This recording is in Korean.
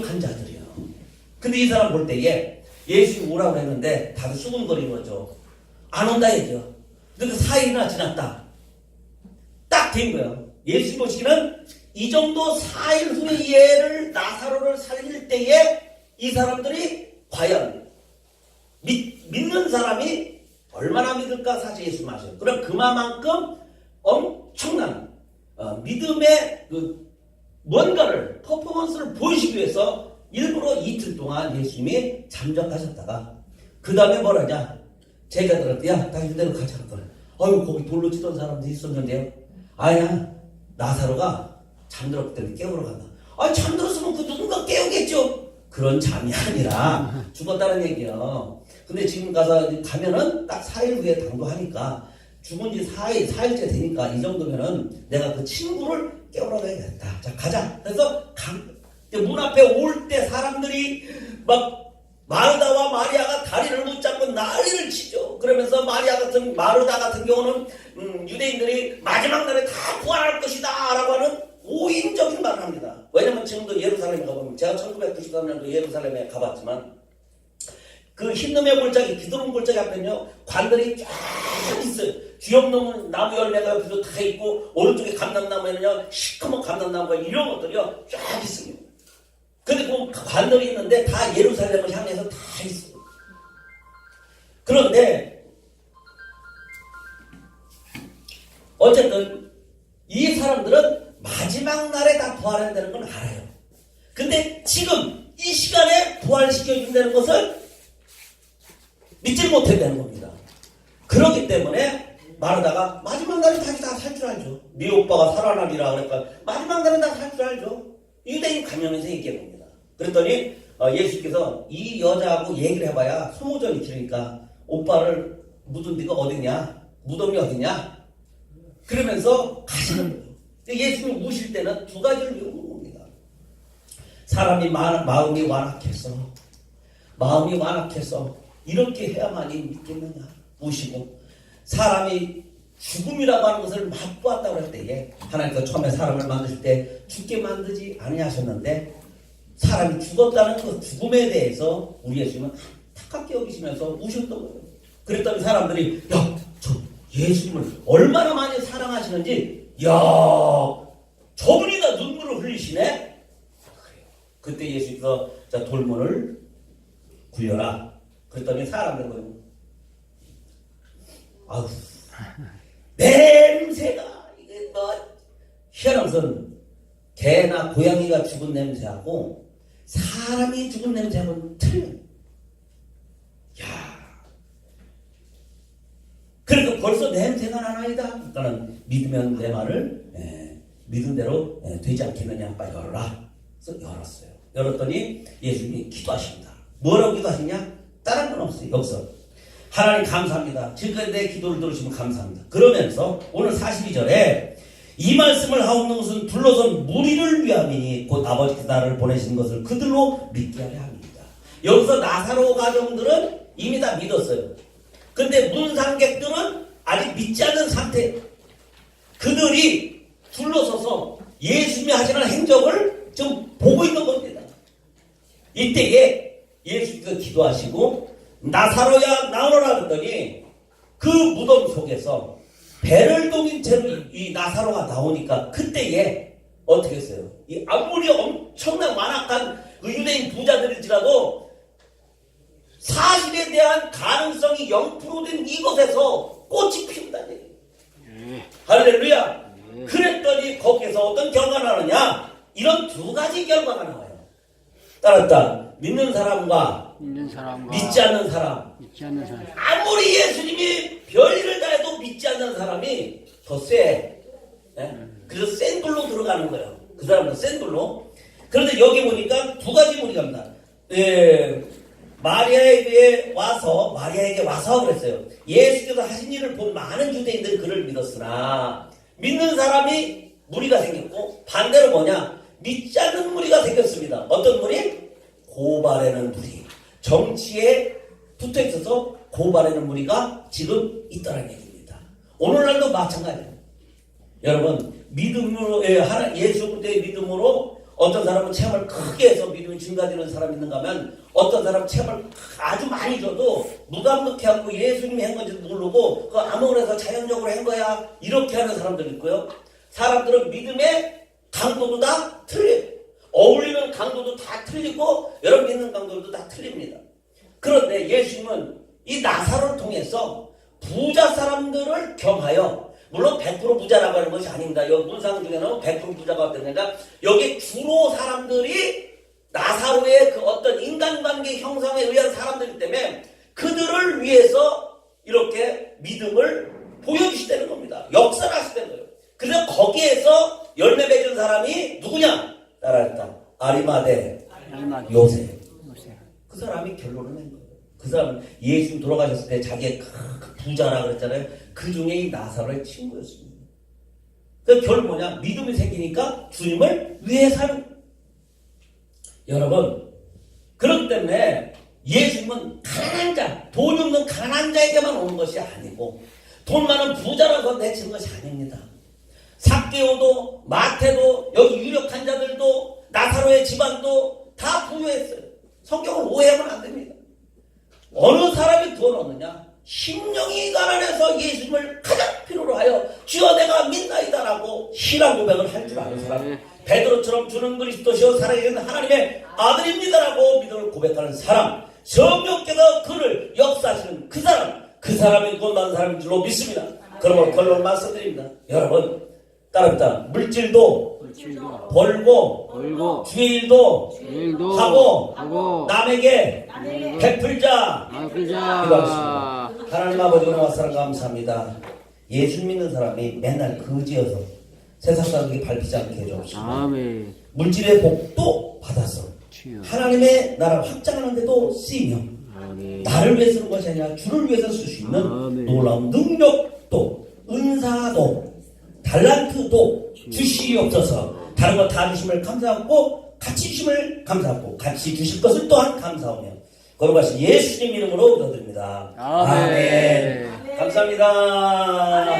한 자들이요. 근데 이 사람 볼 때에 예수 오라고 했는데 다들 수근거리는 거죠. 안 온다 얘기요. 근데 그 4일이나 지났다. 딱 된 거예요. 예수 보시기는 이 정도 4일 후에 얘를 나사로를 살릴 때에 이 사람들이 과연 믿, 믿는 사람이 얼마나 믿을까 사실 예수 마셔요. 그럼 그만큼 엄청난 어, 믿음의 그 뭔가를 퍼포먼스를 보이시기 위해서 일부러 이틀 동안 예수님이 잠적하셨다가 그 다음에 뭐라냐? 제자들한테 야 당신대로 가자. 그랬더니 아유 거기 돌로 치던 사람도 있었는데요. 아야. 나사로가 잠들었기 때문에 깨우러 간다. 아 잠들었으면 그 누군가 깨우겠죠. 그런 잠이 아니라 죽었다는 얘기예요. 근데 지금 가서 가면은 딱 4일 후에 당도하니까 죽은 지 4일, 4일째 되니까 이 정도면은 내가 그 친구를 깨우러 가야겠다. 자, 가자. 그래서 강, 문 앞에 올 때 사람들이 막 마르다와 마리아가 다리를 붙잡고 난리를 치죠. 그러면서 마리아 같은, 마르다 같은 경우는 음, 유대인들이 마지막 날에 다 부활할 것이다. 라고 하는 오인적인 말을 합니다. 왜냐면 지금도 예루살렘에 가보면 제가 1993년도 예루살렘에 가봤지만 그 흰놈의 골짜기, 기드론 골짜기 앞에는요, 관들이 쫙 있어요. 주엽놈은 나무 열매가 옆에도 다 있고, 오른쪽에 감람나무에는요, 시커먼 감람나무가 이런 것들이요, 쫙 있습니다. 근데 그 관들이 있는데 다 예루살렘을 향해서 다 있어요. 그런데, 어쨌든, 이 사람들은 마지막 날에 다 부활한다는 건 알아요. 근데 지금 이 시간에 부활시켜 준다는 것을 믿지 못했다는 겁니다. 그렇기 때문에 마르다가 마지막 날에 다시 다살 줄 알죠. 네 오빠가 살아나리라 그러니까 마지막 날은 다 살 줄 알죠. 유대인 가면에서 얘기해 봅니다. 그랬더니 어, 예수께서 이 여자하고 얘기를 해봐야 소모전이 길으니까 오빠를 묻은 데가 어디냐? 무덤이 어디냐? 그러면서 가시는 거예요. 예수님 우실 때는 두 가지를 배우는 겁니다. 사람이 마, 마음이 완악해서 마음이 완악해서 이렇게 해야만이 믿겠느냐 우시고 사람이 죽음이라고 하는 것을 맛보았다고 할 때에 하나님께서 처음에 사람을 만드실 때 죽게 만들지 아니하셨는데 사람이 죽었다는 그 죽음에 대해서 우리 예수님은 안타깝게 여기시면서 우셨던 거예요. 그랬더니 사람들이 야 저 예수님을 얼마나 많이 사랑하시는지 야 저분이 다 눈물을 흘리시네. 그때 예수께서 자 돌문을 굴려라 그랬더니 사람들 거요. 아우 냄새가 이게 뭐 희한한 것은 개나 고양이가 죽은 냄새하고 사람이 죽은 냄새하고는 틀려. 야. 그러니까 벌써 냄새가 나나이다. 그러니까는 믿으면 내 말을 예, 믿은 대로 예, 되지 않겠느냐. 빨리 열어라. 그래서 열었어요. 열었더니 예수님이 기도하십니다. 뭐라고 기도하시냐? 다른 건 없어요. 여기서. 하나님 감사합니다. 지금까지 내 기도를 들으시면 감사합니다. 그러면서 오늘 42절에 이 말씀을 하옵는 것은 둘러선 무리를 위함이니 곧 아버지께서 나를 보내신 것을 그들로 믿게 하려 합니다. 여기서 나사로 가정들은 이미 다 믿었어요. 근데 문상객들은 아직 믿지 않는 상태. 그들이 둘러서서 예수님이 하시는 행적을 좀 보고 있는 겁니다. 이때에 예수께서 기도하시고 나사로야 나오라 그랬더니 그 무덤 속에서 배를 동인 채로 이 나사로가 나오니까 그때에 어떻게 했어요? 이 아무리 엄청난 완악한 그 유대인 부자들일지라도 사실에 대한 가능성이 0%된 이곳에서 꽃이 피운다는 얘기예요. 할렐루야. 그랬더니 거기서 어떤 결과가 나느냐? 이런 두 가지 결과가 나와요. 따랐다. 믿는 사람과 믿는 사람과 믿지 않는 사람. 믿지 않는 사람 아무리 예수님이 별일을 다 해도 믿지 않는 사람이 더 세. 예? 그래서 센 불로 들어가는 거예요. 그 사람은 센 불로. 그런데 여기 보니까 두 가지 무리가 입니다. 예, 마리아에게 와서, 마리아에게 와서 그랬어요. 예수께서 하신 일을 본 많은 유대인들이 그를 믿었으나, 믿는 사람이 무리가 생겼고, 반대로 뭐냐? 믿지 않는 무리가 생겼습니다. 어떤 무리? 고발하는 무리. 정치에 붙어 있어서 고발하는 무리가 지금 있다는 얘기입니다. 오늘날도 마찬가지예요. 여러분, 믿음으로, 예, 예수 그리스도의 믿음으로 어떤 사람은 체험을 크게 해서 믿음이 증가되는 사람이 있는가 하면 어떤 사람은 체험을 아주 많이 줘도 무감독해갖고 예수님이 한 건지도 모르고 그 아무래서 자연적으로 한 거야 이렇게 하는 사람들 있고요. 사람들은 믿음의 강도도 다 틀려요. 어울리는 강도도 다 틀리고 여러분 믿는 강도도 다 틀립니다. 그런데 예수님은 이 나사로를 통해서 부자 사람들을 겸하여 물론 100% 부자라고 하는 것이 아닙니다. 여기 문상 중에는 100% 부자가 되니까 여기 주로 사람들이 나사로의 그 어떤 인간관계 형성에 의한 사람들이기 때문에 그들을 위해서 이렇게 믿음을 보여주시다는 겁니다. 역사를 하시다는 거예요. 그래서 거기에서 열매 맺은 사람이 누구냐? 따라했다. 아리마대 요셉. 그 사람이 결론을 낸 거예요. 그 사람은 예수 돌아가셨을 때 자기의 그 부자라 그랬잖아요. 그 중에 이 나사로의 친구였습니다. 그 결론 뭐냐? 믿음이 생기니까 주님을 위해 사는. 여러분, 그렇기 때문에 예수님은 가난한 자, 돈 없는 가난한 자에게만 오는 것이 아니고 돈 많은 부자라서 내치는 것이 아닙니다. 삭개오도 마태도 여기 유력한 자들도 나사로의 집안도 다 부유했어요. 성경을 오해하면 안 됩니다. 어느 사람이 돈 얻느냐? 심령이 가난해서 예수님을 가장 필요로 하여 주여 내가 믿나이다라고 신앙 고백을 할 줄 아는 사람 베드로처럼 주는 그리스도시여 살아계신 하나님의 아들입니다라고 믿음을 고백하는 사람 성령께서 그를 역사하시는 그 사람 그 사람이 god난 사람인 줄로 믿습니다. 그러면 결론 말씀드립니다. 여러분 따릅니다. 물질도 물질도 벌고 벌고 주의 일도 일도 하고 하고 남에게 남에게 베풀자 아프자 기도하겠습니다. 하나님 아버지 은혜와 사랑 감사합니다. 예수 믿는 사람이 맨날 거지여서 세상 사람들이 밟히지 않게 해주옵시고 아멘 물질의 복도 받아서 주여 하나님의 나라를 확장하는데도 쓰이며 아멘 나를 위해 쓰는 것이 아니라 주를 위해서 쓸 수 있는 아멘. 놀라운 능력도 은사도 달란트도 주시옵소서 다른 거 다 주심을 감사하고 같이 주심을 감사하고 같이 주실 것을 또한 감사하며 거룩하신 예수님 이름으로 기도드립니다. 아멘. 감사합니다.